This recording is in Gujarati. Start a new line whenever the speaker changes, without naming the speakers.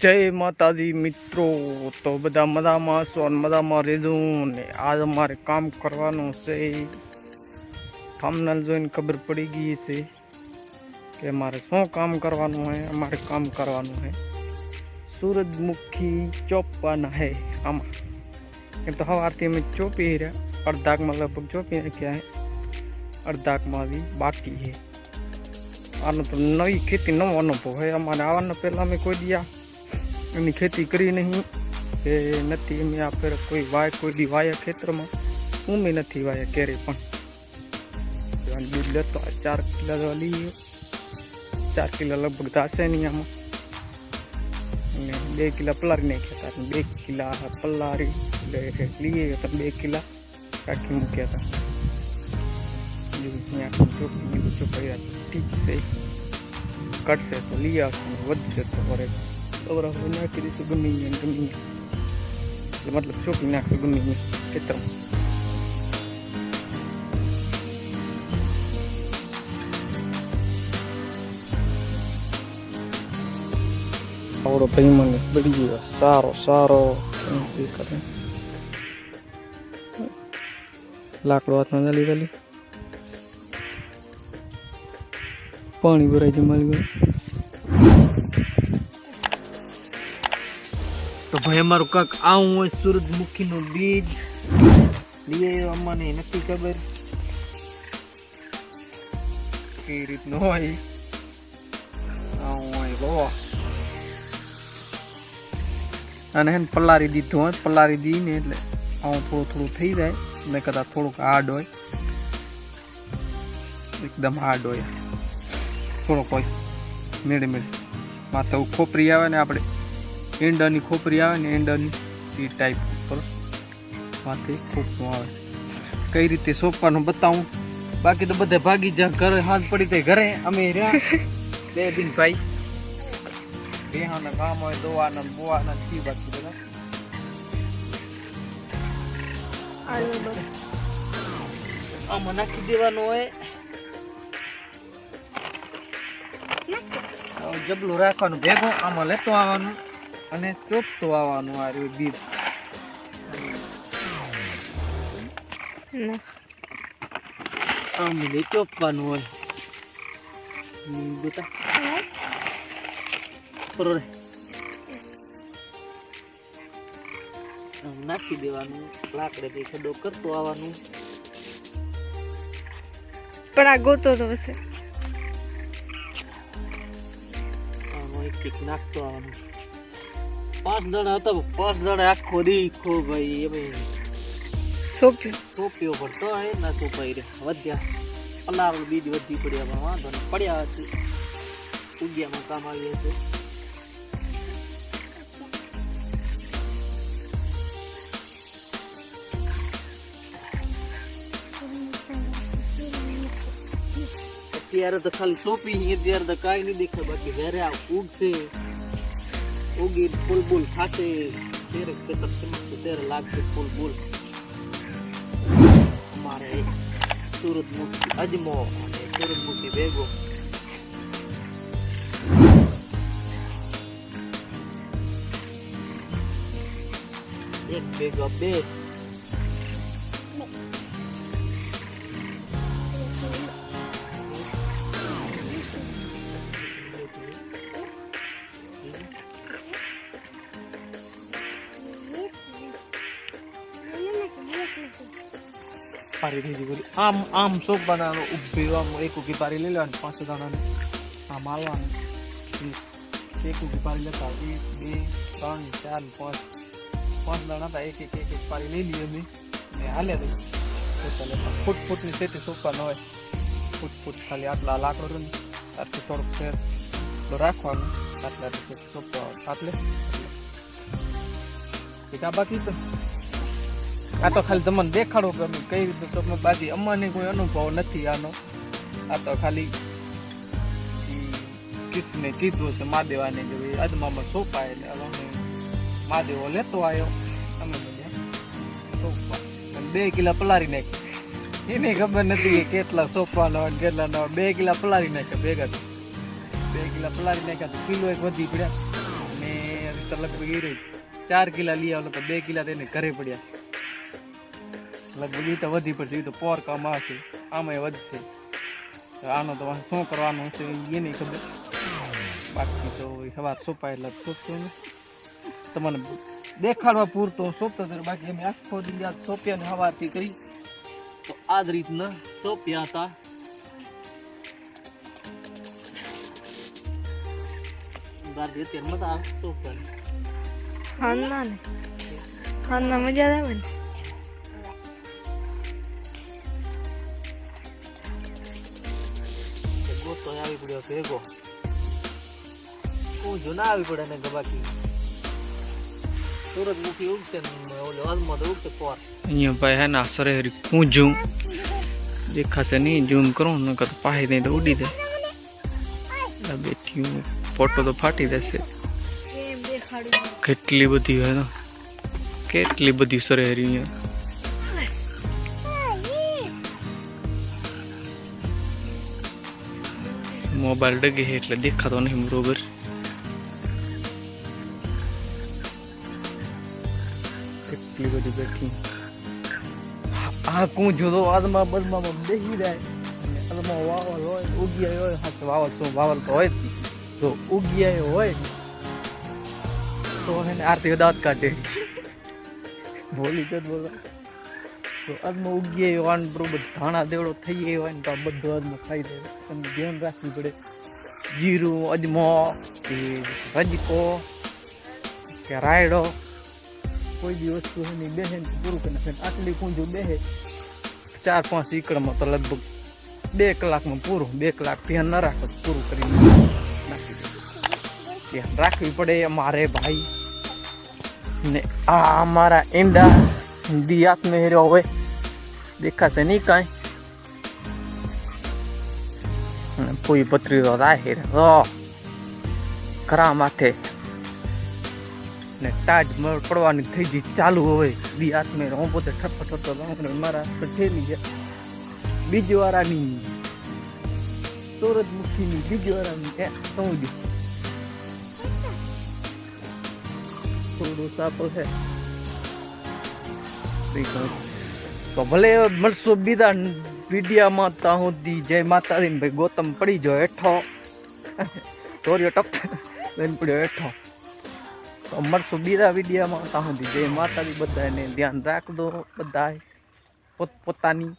જય માતાજી મિત્રો. તો બધા મજામાં છો અને મજામાં રહેજો ને આજ અમારે કામ કરવાનું છે. થંબનેલ જોઈને ખબર પડી ગઈ છે કે મારે શું કામ કરવાનું છે, અમારે કામ કરવાનું છે. સૂરજમુખી ચોપવાના હે આમાં. એમ તો સવારથી અમે ચોપી રહ્યા, અડધાકમાં લગભગ ચોપી નાખ્યા હે અડધાકમાં બી બાકી છે. આનો તો નવી ખેતી નવો અનુભવ હે અમારે આવવાના પહેલાં અમે કોઈ દિયા એની ખેતી કરી નહીં. કે નથી અમે આ ફેર કોઈ વાય, કોઈ દી વાયા ખેતરમાં. હું બી નથી વાયા ક્યારે પણ. અને દૂધ લેતો આ ચાર કિલો તો લઈએ. ચાર કિલો લગભગ થશે નહીં આમાં. અને બે કિલા પલારી નાખ્યા હતા. અને બે કિલા પલારી એટલે લઈએ તો બે કિલા કાઢી મૂક્યા હતા. જેવું ત્યાં ચોખ્ખું ચોખ્ખાઈ ઠીક છે. કટશે તો લઈ આવશે ને વધશે તો વરે બરાબર હવે નાખી દઈશું ગમી ને ગમી એટલે મતલબ ચોપી નાખશું ગમી ને ખેતરમાં આવડો ભાઈ મને બળી ગયો સારો સારો એમ તે કરે લાકડો હાથમાં ચાલી ચાલી પાણી ભરાઈ છે મારી તો ભાઈ અમારું કાંક આવું હોય સૂરજમુખીનું બીજ. લઈએ અમને, નથી ખબર. કઈ રીતનું હોય? આવું હોય, લો. અને હે ને પલારી દીધું હોય, પલારી દઈને એટલે આવું થોડું થોડું થઈ જાય. મેં કદાચ થોડુંક હાર્ડ હોય. એકદમ હાર્ડ હોય. થોડોક હોય. મેળે મેળે માથે ખોપરી આવે ને આપણે ઈંડાની ખોપરી આવે ને ઈંડાની એ ટાઈપ પર માથે ખોપનું આવે. કઈ રીતે સોંપવાનું બતાવું? બાકી તો બધા ભાગી જા ઘરે હાથ પડી જાય ઘરે અમે રહ્યા. બે દિન ભાઈ. બેહાના કામ હોય દોવાના બોવાના થી બાકી બધા. આમાં નાખી દેવાનું હોય. જબલું રાખવાનું ભેગું આમાં લેતો આવવાનું. અને ચોપતો આવવાનું આ રહ્યું બીજ આમ લે ચોપવાનું હોય. બેટા. બરોબર નાખી દેવાનું. લાકડેથી ખડો કરતો આવવાનું.
પણ આ ગોતો તો હશે.
નાખતો આવવાનું. પાંચ દડા હતા પાંચ દડા આખો દીખો ભાઈ એ ભાઈ
સોપ્યો
સોપ્યો પડતો એ ના સોપાઈ રે. વધ્યા. પલાળ બીજ વધી પડ્યા પણ વાંધો ને પડ્યા હતી ઉગ્યામાં કામ આવી છે અત્યારે તો ખાલી સોંપી અત્યારે તો કાંઈ નહીં દેખાય. બાકી ઘરે આ ઉગશે ઉગી ફૂલ બૂલ ખાશે ત્યારે ખેતર ચમકશે ત્યારે લાગશે ફૂલ બૂલ અમારે સૂરજમુખી અજમો અને સૂરજમુખી ભેગો એક ભેગો બે પારી દીધી બોલી આમ આમ સોપ બનાવવાનો ઊભી આમ એક ઉકી પારી લઈ લેવાની, પાંચ દાણાને આમ આવવાનું એક ઉકી પારી લેતા. એક બે, ત્રણ, ચાર ને પાંચ. પાંચ દાણા હતા. એક એક એક એક પારી લઈ લઈએ અમે. ને હાલે દઈ તો ચાલે. ફૂટ ફૂટની સેટી સોંપવાનો હોય. ફૂટ ફૂટ ખાલી આટલા લાકડો ને, આટલું થોડુંક ફેર રાખવાનું. આટલા આટલું સોંપવા આટલે. આ બાકી તો આ તો ખાલી તમને દેખાડો કે કઈ રીતે તો બાકી અમને કોઈ અનુભવ નથી આનો. આ તો ખાલી કિસને કીધું છે, મહાદેવાને કે ભાઈ અજમામાં સોંપાય એટલે હવે અમે મહાદેવો લેતો આવ્યો અમે બધા બે કિલા પલારી નાખી એને ખબર નથી કે કેટલા સોંપવાના હોય કેટલા ના બે કિલા પલારી નાખ્યા ભેગા બે કિલા પલારી નાખ્યા કિલો એક વધી પડ્યા. અને લગભગ એ રહી ચાર કિલા લઈ આવ્યો તો બે કિલા તેને ઘરે પડ્યા. લગભગ વધી પડશે એ તો પોર કામ આવશે આમાં વધશે. આનો તો વાંધો શું કરવાનું હશે એ નહીં ખબર. બાકી તો સવાર સોપાય એટલે સોંપતો ને. તમને દેખાડવા પૂરતો સોંપતો હતો બાકી અમે આખો દિવસ સોંપ્યા ને સવારથી કરી. તો આ જ રીતના સોંપ્યા હતા. અત્યારે મજા આવે સોંપવાની
ખાનના ને. ખાના મજા આવે ને.
આવી પડ્યો ભેગો. ઊંઝો ના આવી પડે ને કે બાકી સૂરજમુખી ઉગશે ઓલો ઓલે હાલમાં તો ઉગશે પોર. અહીંયા ભાઈ હે ના સરેહરી કૂંજું દેખાશે નહીં ઝૂમ કરું ને તો પાહી નહીં તો ઉડી જાય. આ બેઠી ફોટો તો ફાટી જશે. કેટલી બધી હે ને કેટલી બધી સરેહરી અહીંયા. મોબાઈલ ડગે છે એટલે દેખાતો નહીં બરોબર. કેટલી બધી બેઠી આ કું જોતો આદમાં બદમાં બેસી જાય. આદમાં વાવલ હોય ઉગી હોય, હા તો વાવલ તો વાવલ તો હોય જ. જો ઉગી હોય, તો એને આરતી દાંત કાઢે. બોલી જ બોલો તો આદમાં ઉગી આવ્યો આન બરોબર ધાણા દેવડો થઈ હોય ને તો આ બધું આદમાં ખાઈ દે તમને ધ્યાન રાખવું પડે. જીરું, અજમો રજકો કે રાયડો, કોઈ બી વસ્તુ એની બેહે ને પૂરું કરી નાખે. આટલી પૂંજું બેહે, ચાર પાંચ એકડમાં તો લગભગ બે કલાકમાં પૂરું, બે કલાક ધ્યાન ન રાખો પૂરું કરી ધ્યાન રાખવી પડે અમારે ભાઈ. ને આ અમારા ઈંડા, દી હાથમાં હોય. દેખાશે નહીં કાંઈ પૂઈ પતરી તો રાહે ખરા માથે ને તાજ મળ પડવાની થઈ ગઈ ચાલુ હોય બી હાથમાં હું પોતે ઠપકો લાવું મારા ઠેલી ગયા બીજી વારાની સૂરજમુખીની બીજી વારાની એ સમજ્યું થોડું સાપો છે તો ભલે મળશો બીજા વિડીયામાં ત્યાં સુધી જય માતાજી, ભાઈ ગૌતમ પડી જો હેઠો. ચોર્યો ટપ. લઈને પડ્યો હેઠો. તો મળશું બીજા વિડીયામાં ત્યાં સુધી જય માતાજી, બધાને ધ્યાન રાખજો, બધાય. પોત પોતાની